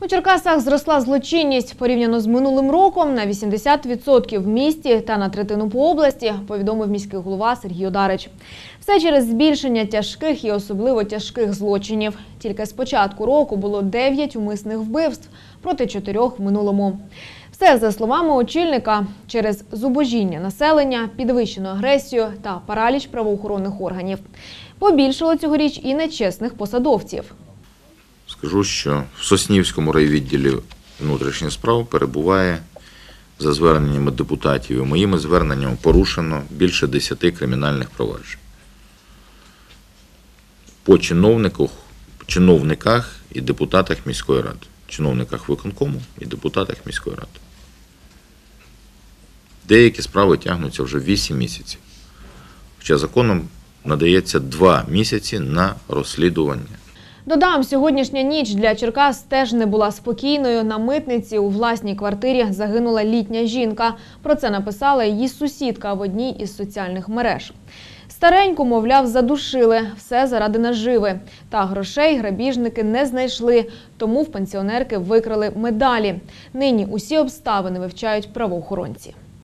У Черкасах зросла злочинність порівняно з минулим роком на 80% в місті та на третину по області, повідомив міський голова Сергій Одарич. Все через збільшення тяжких і особливо тяжких злочинів. Тільки з початку року було 9 умисних вбивств проти 4 в минулому. Все за словами очільника через зубожіння населення, підвищену агресію та параліч правоохоронних органів. Побільшало цьогоріч і нечесних посадовців. Скажу, що в Соснівському райвідділі внутрішніх справ перебуває за зверненнями депутатів і моїми зверненнями порушено більше 10 кримінальних проваджень. По чиновниках, чиновниках і депутатах міської ради, чиновниках виконкому і депутатах міської ради. Деякі справи тягнуться вже 8 місяців. Хоча законом надається 2 місяці на розслідування. Додам, сьогоднішня ніч для Черкас теж не була спокійною. На митниці у власній квартирі загинула літня жінка. Про це написала її сусідка в одній із соціальних мереж. Стареньку, мовляв, задушили все заради наживи. Та грошей грабіжники не знайшли, тому в пенсіонерки викрали медалі. Нині усі обставини вивчають правоохоронці.